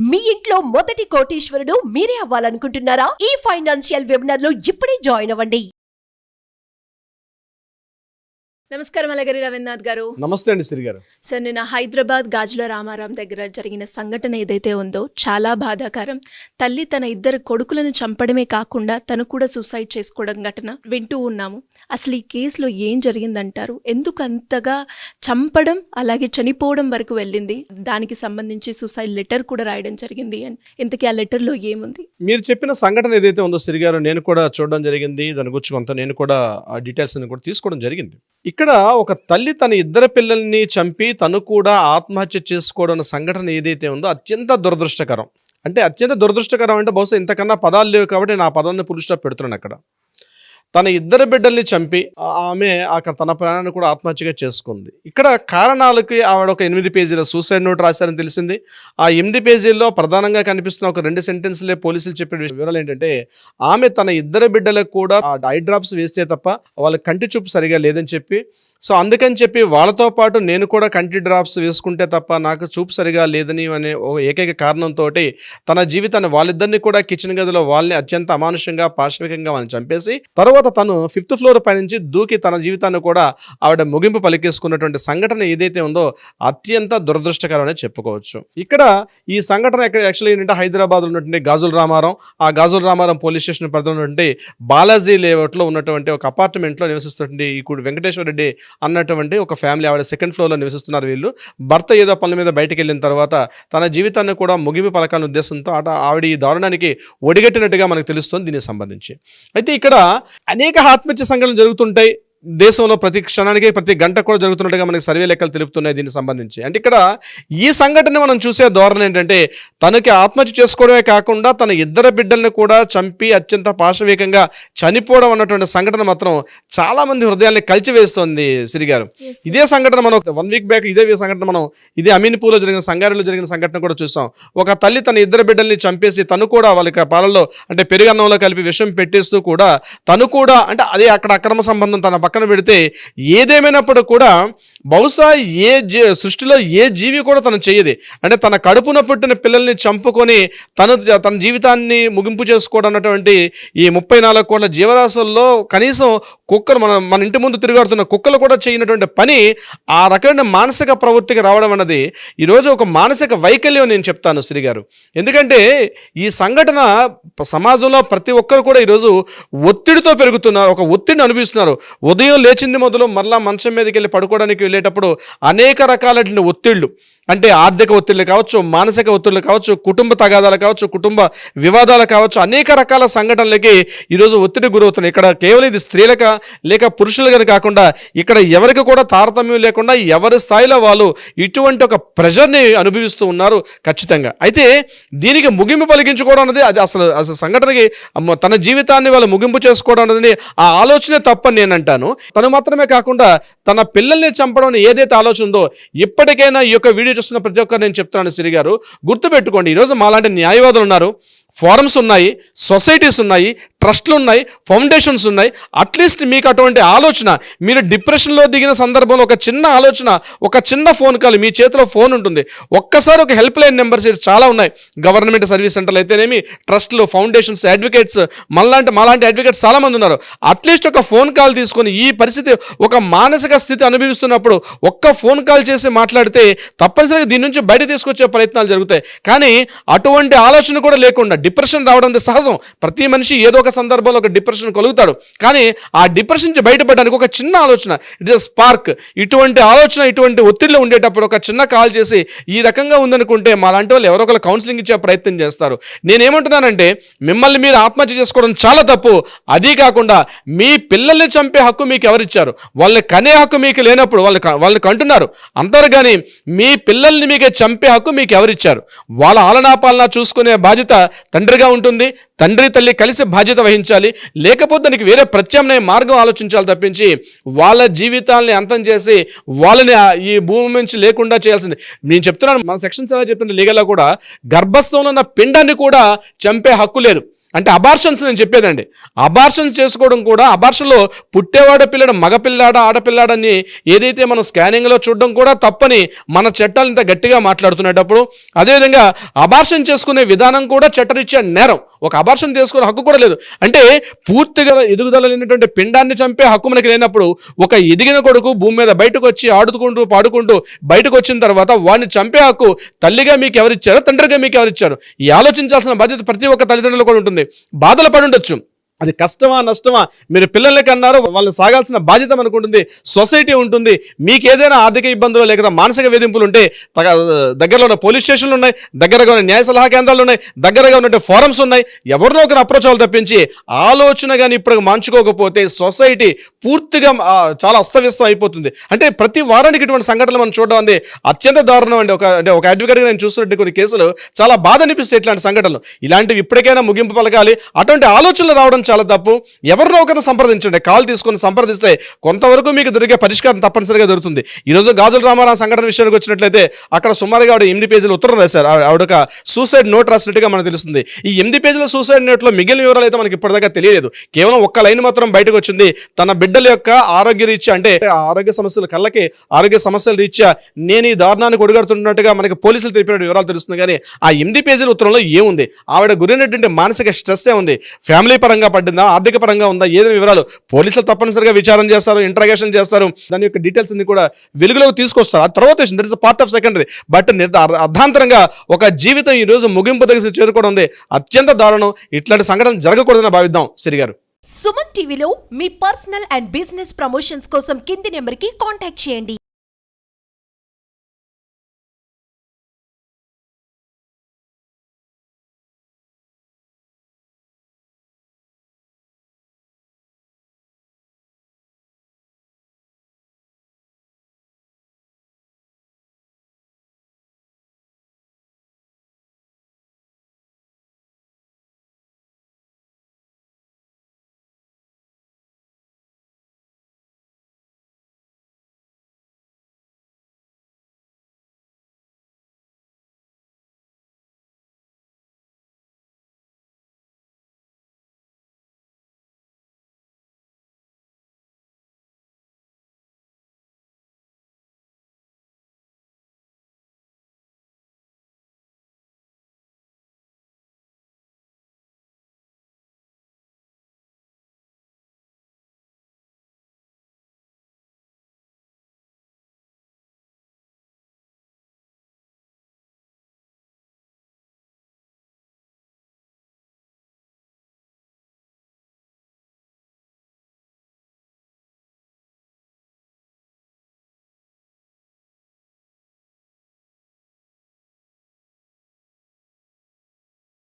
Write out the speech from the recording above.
మీ ఇంట్లో మొదటి కోటీశ్వరుడు మీరే అవ్వాలనుకుంటున్నారా? ఈ ఫైనాన్షియల్ వెబినార్లో ఇప్పుడే జాయిన్ అవ్వండి. నమస్కారం అలగరి రవీంద్రనాథ్ గారు. నమస్తే అండి సిరి గారు సార్ నిన్న హైదరాబాద్ గాజుల రామారాం దగ్గర జరిగిన సంఘటన ఏదైతే ఉందో చాలా బాధాకరం. తల్లి తన ఇద్దరు కొడుకులను చంపడమే కాకుండా తను కూడా సూసైడ్ చేసుకోవడం ఘటన వింటూ ఉన్నాము. అసలు ఈ కేసులో ఏం జరిగిందంటారు? ఎందుకు అంతగా చంపడం అలాగే చనిపోవడం వరకు వెళ్ళింది? దానికి సంబంధించి సూసైడ్ లెటర్ కూడా రాయడం జరిగింది. అని ఇంతకీ ఆ లెటర్లో ఏముంది? మీరు చెప్పిన సంఘటన ఏదైతే ఉందో సిరి గారు నేను కూడా చూడడం జరిగింది. దాని గురించి కొంత నేను కూడా ఆ డీటెయిల్స్ కూడా తీసుకోవడం జరిగింది. ఇక్కడ ఒక తల్లి తన ఇద్దరు పిల్లల్ని చంపి తను కూడా ఆత్మహత్య చేసుకోవడం సంఘటన ఏదైతే ఉందో అత్యంత దురదృష్టకరం. అంటే అత్యంత దురదృష్టకరం అంటే బహుశా ఇంతకన్నా పదాలు లేవు కాబట్టి నా పదాన్ని పురుష పెడుతున్నాను అక్కడ. తన ఇద్దరు బిడ్డల్ని చంపి ఆమె అక్కడ తన ప్రాణాన్ని కూడా ఆత్మహత్యగా చేసుకుంది. ఇక్కడ కారణాలకి ఆవిడ ఒక ఎనిమిది పేజీల సూసైడ్ నోట్ రాశారని తెలిసింది. ఆ ఎనిమిది పేజీల్లో ప్రధానంగా కనిపిస్తున్న ఒక రెండు సెంటెన్స్లే పోలీసులు చెప్పిన వివరాలు ఏంటంటే ఆమె తన ఇద్దరు బిడ్డలకు కూడా ఆ ఐ డ్రాప్స్ వేస్తే తప్ప వాళ్ళ కంటి చూపు సరిగా లేదని చెప్పి సో అందుకని చెప్పి వాళ్ళతో పాటు నేను కూడా కంటి డ్రాప్స్ వేసుకుంటే తప్ప నాకు చూపు సరిగా లేదని అనే ఒక ఏకైక కారణంతో తన జీవితాన్ని వాళ్ళిద్దరిని కూడా కిచెన్ గదిలో వాళ్ళని అత్యంత అమానుషంగా పాశవికంగా వాళ్ళని చంపేసి తర్వాత తను ఫిఫ్త్ ఫ్లోర్ పైనుంచి దూకి తన జీవితాన్ని కూడా ఆవిడ ముగింపు పలికేసుకున్నటువంటి సంఘటన ఏదైతే ఉందో అత్యంత దురదృష్టకరమనే చెప్పుకోవచ్చు. ఇక్కడ ఈ సంఘటన ఇక్కడ యాక్చువల్లీ ఏంటంటే హైదరాబాద్లో ఉన్నటువంటి గాజుల రామారం ఆ గాజుల రామారం పోలీస్ స్టేషన్ పరిధిలో ఉన్నటువంటి బాలాజీ లేఅవుట్లో ఉన్నటువంటి ఒక అపార్ట్మెంట్లో నివసిస్తున్నటువంటి ఈ కుడి వెంకటేశ్వర రెడ్డి అన్నటువంటి ఒక ఫ్యామిలీ ఆవిడ సెకండ్ ఫ్లోర్లో నివసిస్తున్నారు వీళ్ళు. భర్త ఏదో పనుల మీద బయటికి వెళ్ళిన తర్వాత తన జీవితాన్ని కూడా ముగింపు పలకాలని ఉద్దేశంతో అట ఆవిడ ఈ దారుణానికి ఒడిగట్టినట్టుగా మనకు తెలుస్తుంది దీనికి సంబంధించి. అయితే ఇక్కడ అనేక ఆత్మహత్య సంఘటనలు జరుగుతుంటాయి. దేశంలో ప్రతి క్షణానికి ప్రతి గంట కూడా జరుగుతున్నట్టుగా మనకి సర్వే లెక్కలు తెలుపుతున్నాయి దీనికి సంబంధించి. అంటే ఇక్కడ ఈ సంఘటన మనం చూసే ధోరణి ఏంటంటే తనకి ఆత్మహత్య చేసుకోవడమే కాకుండా తన ఇద్దరు బిడ్డల్ని కూడా చంపి అత్యంత పాశవికంగా చనిపోవడం అన్నటువంటి సంఘటన మాత్రం చాలా మంది హృదయాల్ని కలిచివేస్తోంది సిరి గారు. ఇదే సంఘటన మనం వన్ వీక్ బ్యాక్ ఇదే సంఘటన మనం ఇదే అమీన్పూర్లో జరిగిన సంగారెడ్డిలో జరిగిన సంఘటన కూడా చూసాం. ఒక తల్లి తన ఇద్దరు బిడ్డల్ని చంపేసి తను కూడా వాళ్ళకి పాలల్లో అంటే పెరుగన్నంలో కలిపి విషం పెట్టేస్తూ కూడా తను కూడా అంటే అదే అక్కడ అక్రమ సంబంధం తన పక్కన పెడితే ఏదేమైనప్పుడు కూడా బహుశా ఏ జీ సృష్టిలో ఏ జీవి కూడా తను చేయదు. అంటే తన కడుపున పుట్టిన పిల్లల్ని చంపుకొని తను తన జీవితాన్ని ముగింపు చేసుకోవడం అన్నటువంటి ఈ ముప్పై నాలుగు కోట్ల జీవరాశుల్లో కనీసం కుక్కలు మన మన ఇంటి ముందు తిరుగాడుతున్న కుక్కలు కూడా చేయనటువంటి పని ఆ రకమైన మానసిక ప్రవృత్తికి రావడం అన్నది ఈరోజు ఒక మానసిక వైకల్యం నేను చెప్తాను శ్రీగారు. ఎందుకంటే ఈ సంఘటన సమాజంలో ప్రతి ఒక్కరు కూడా ఈరోజు ఒత్తిడితో పెరుగుతున్నారు ఒక ఒత్తిడిని అనుభవిస్తున్నారు. ఉదయం లేచింది మొదలు మరలా మంచం మీదకి వెళ్ళి పడుకోవడానికి వెళ్ళేటప్పుడు అనేక రకాలైన ఒత్తిళ్ళు. అంటే ఆర్థిక ఒత్తిళ్ళు కావచ్చు మానసిక ఒత్తిళ్ళు కావచ్చు కుటుంబ తగాదాలు కావచ్చు కుటుంబ వివాదాలు కావచ్చు అనేక రకాల సంఘటనలకి ఈరోజు ఒత్తిడి గురవుతున్నాయి. ఇక్కడ కేవలం ఇది స్త్రీలక లేక పురుషులుగా కాకుండా ఇక్కడ ఎవరికి కూడా తారతమ్యం లేకుండా ఎవరి స్థాయిలో వాళ్ళు ఇటువంటి ఒక ప్రెషర్ని అనుభవిస్తూ ఉన్నారు ఖచ్చితంగా. అయితే దీనికి ముగింపు పలికించుకోవడం అనేది అది అసలు అసలు సంఘటనకి తన జీవితాన్ని వాళ్ళు ముగింపు చేసుకోవడం అనేది ఆ ఆలోచనే తప్పని నేను అంటాను తను మాత్రమే కాకుండా తన పిల్లల్ని చంపడం ఏదైతే ఆలోచన ఉందో ఇప్పటికైనా ఈ యొక్క వీడియో చూస్తున్న ప్రతి ఒక్కరు నేను చెప్తున్నాను సిరి గారు గుర్తుపెట్టుకోండి. ఈరోజు మాలాంటి న్యాయవాదులు ఉన్నారు. ఫారమ్స్ ఉన్నాయి సొసైటీస్ ఉన్నాయి ట్రస్ట్లు ఉన్నాయి ఫౌండేషన్స్ ఉన్నాయి. అట్లీస్ట్ మీకు అటువంటి ఆలోచన మీరు డిప్రెషన్లో దిగిన సందర్భంలో ఒక చిన్న ఆలోచన ఒక చిన్న ఫోన్ కాల్ మీ చేతిలో ఫోన్ ఉంటుంది. ఒక్కసారి ఒక హెల్ప్ లైన్ నెంబర్స్ చాలా ఉన్నాయి. గవర్నమెంట్ సర్వీస్ సెంటర్లు అయితేనేమి ట్రస్ట్లు ఫౌండేషన్స్ అడ్వకేట్స్ మనలాంటి మాలాంటి అడ్వకేట్స్ చాలామంది ఉన్నారు. అట్లీస్ట్ ఒక ఫోన్ కాల్ తీసుకొని ఈ పరిస్థితి ఒక మానసిక స్థితి అనుభవిస్తున్నప్పుడు ఒక్క ఫోన్ కాల్ చేసి మాట్లాడితే తప్పనిసరిగా దీని నుంచి బయట తీసుకొచ్చే ప్రయత్నాలు జరుగుతాయి. కానీ అటువంటి ఆలోచన కూడా లేకుండా డిప్రెషన్ రావడం సహజం. ప్రతి మనిషి ఏదో ఒక సందర్భంలో ఒక డిప్రెషన్ కలుగుతాడు. కానీ ఆ డిప్రెషన్ నుంచి బయటపడడానికి ఒక చిన్న ఆలోచన ఇట్ ఇస్ స్పార్క్. ఇటువంటి ఆలోచన ఇటువంటి ఒత్తిడిలో ఉండేటప్పుడు ఒక చిన్న కాల్ చేసి ఈ రకంగా ఉందనుకుంటే మా లాంటి వాళ్ళు ఎవరో ఒకరు కౌన్సిలింగ్ ఇచ్చే ప్రయత్నం చేస్తారు. నేనేమంటున్నానంటే మిమ్మల్ని మీరు ఆత్మహత్య చేసుకోవడం చాలా తప్పు. అదీ కాకుండా మీ పిల్లల్ని చంపే హక్కు మీకు ఎవరిచ్చారు? వాళ్ళని కనే హక్కు మీకు లేనప్పుడు వాళ్ళు వాళ్ళని కంటున్నారు. అంటారు కానీ మీ పిల్లల్ని మీకు చంపే హక్కు మీకు ఎవరిచ్చారు? వాళ్ళ ఆలనాపాలన చూసుకునే బాధ్యత తండ్రిగా ఉంటుంది. తండ్రి తల్లి కలిసి బాధ్యత వహించాలి లేకపోతే దానికి వేరే ప్రత్యామ్నాయ మార్గం ఆలోచించాలి తప్పించి వాళ్ళ జీవితాల్ని అంతం చేసి వాళ్ళని ఈ భూమి నుంచి లేకుండా చేయాల్సింది. నేను చెప్తున్నాను మన సెక్షన్స్ ఎలా చెప్తుంటే లీగల్లో కూడా గర్భస్థంలో ఉన్న పిండాన్ని కూడా చంపే హక్కు లేదు. అంటే అబార్షన్స్ నేను చెప్పేదండి. అబార్షన్స్ చేసుకోవడం కూడా అబార్షన్లో పుట్టేవాడ పిల్లడు మగపిల్లాడ ఆడపిల్లాడని ఏదైతే మనం స్కానింగ్లో చూడడం కూడా తప్పని మన చట్టాలు ఇంత గట్టిగా మాట్లాడుతున్నప్పుడు అదేవిధంగా అబార్షన్ చేసుకునే విధానం కూడా చట్టరీత్యా నేరం. ఒక అబార్షన్ చేసుకునే హక్కు కూడా లేదు. అంటే పూర్తిగా ఎదుగుదల లేనటువంటి పిండాన్ని చంపే హక్కు మనకి లేనప్పుడు ఒక ఎదిగిన కొడుకు భూమి మీద బయటకు వచ్చి ఆడుకుంటూ పాడుకుంటూ బయటకు వచ్చిన తర్వాత వాడిని చంపే హక్కు తల్లిగా మీకు ఎవరిచ్చారో తండ్రిగా మీకు ఎవరిచ్చారు ఈ ఆలోచించాల్సిన బాధ్యత ప్రతి ఒక్క తల్లిదండ్రులు కూడా ఉంటుంది. బాధలు పడి ఉండొచ్చు. అది కష్టమా నష్టమా? మీరు పిల్లలకి అన్నారు వాళ్ళు సాగాల్సిన బాధ్యత మనకు ఉంటుంది సొసైటీ ఉంటుంది. మీకు ఏదైనా ఆర్థిక ఇబ్బందులు లేకపోతే మానసిక వేధింపులు ఉంటే తగ- దగ్గరలో ఉన్న పోలీస్ స్టేషన్లు ఉన్నాయి దగ్గరగా ఉన్న న్యాయ సలహా కేంద్రాలు ఉన్నాయి దగ్గరగా ఉన్నట్టు ఫారమ్స్ ఉన్నాయి. ఎవరినో ఒకరు అప్రోచ్ అవ్వాలి తప్పించి ఆలోచన కానీ ఇప్పుడు మార్చుకోకపోతే సొసైటీ పూర్తిగా చాలా అస్తవ్యస్తం అయిపోతుంది. అంటే ప్రతి వారానికి ఇటువంటి సంఘటనలు మనం చూడడం అనేది అత్యంత దారుణం అండి. ఒక అంటే ఒక అడ్వకేట్గా నేను చూస్తున్నట్టు కొన్ని కేసులు చాలా బాధ అనిపిస్తాయి ఇట్లాంటి సంఘటనలు. ఇలాంటివి ఇప్పటికైనా ముగింపు పలకాలి. అటువంటి ఆలోచనలు రావడం చాలా తప్పు. ఎవరినో ఒకరిని సంప్రదించండి. కాల్ తీసుకొని సంప్రదిస్తే కొంతవరకు మీకు దొరికే పరిష్కారం తప్పనిసరిగా దొరుకుతుంది. ఈరోజు గాజుల రామారావు సంఘటన విషయానికి వచ్చినట్లయితే అక్కడ సుమారుగా ఆవిడ ఎనిమిది పేజీలు ఉత్తరం రాశారు. ఆవిడ ఆవిడ ఒక సూసైడ్ నోట్ రాసినట్టుగా మనకు తెలుస్తుంది. ఈ ఎనిమిది పేజీల సూసైడ్ నోట్లో మిగిలిన వివరాలు అయితే మనకి ఇప్పటిదాకా తెలియలేదు. కేవలం ఒక్క లైన్ మాత్రం బయటకు వచ్చింది. తన బిడ్డల యొక్క ఆరోగ్య రీత్యా అంటే ఆరోగ్య సమస్యలు కళ్ళకి ఆరోగ్య సమస్యల రీత్యా నేను ఈ దారుణానికి ఒడిగడుతున్నట్టుగా మనకి పోలీసులు తెలిపిన వివరాలు తెలుస్తుంది. కానీ ఆ ఎనిమిది పేజీల ఉత్తరంలో ఏముంది? ఆవిడ గురైనటువంటి మానసిక స్ట్రెస్ ఏ ఉంది. ఫ్యామిలీ పరంగా పడ్డిందా ఆర్థిక పరంగా ఉందా? ఏదైనా వివరాలు పోలీసులు తప్పనిసరిగా విచారణ చేస్తారు ఇంట్రాగేషన్ చేస్తారు. దాని యొక్క డీటెయిల్స్ అన్ని కూడా వెలుగులోకి తీసుకొస్తారు. ఆ తర్వాత that is part of secondary but అర్ధాంతరంగా ఒక జీవితం ఈ రోజు ముగింపు దగ్గర చేరుకోవడం ఉంది. అత్యంత దారుణం. ఇట్లాంటి సంఘటన జరగకూడదని భావిద్దాం. సిరి గారు. సుమన్ టీవీలో మీ పర్సనల్ అండ్ బిజినెస్ ప్రమోషన్స్ కోసం కింది నెంబర్కి కాంటాక్ట్ చేయండి.